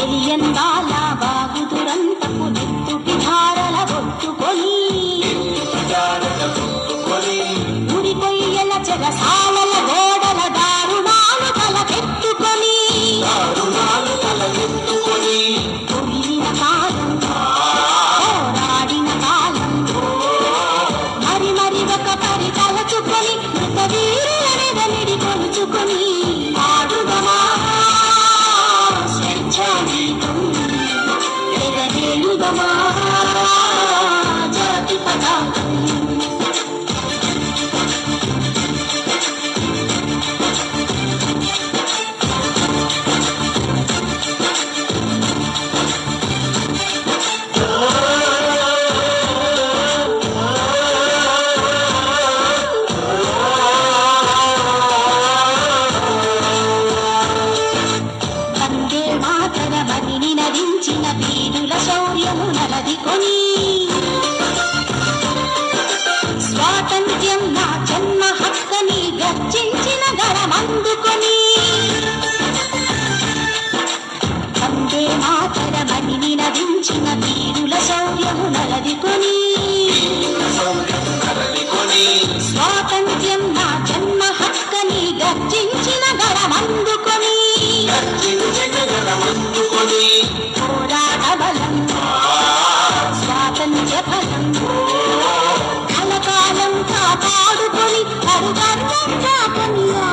எரியந்தாலா వీధుల శౌర్యము నలది కొని. స్వాతంత్ర్యం నా జన్మ హక్కని గర్జించిన గరమందుకొని వందే మాతరమని నినదించిన వీరుల శౌర్యము నలది కొని. స్వాతంత్ర్యం నా జన్మ హక్కని గర్జించిన I'm not a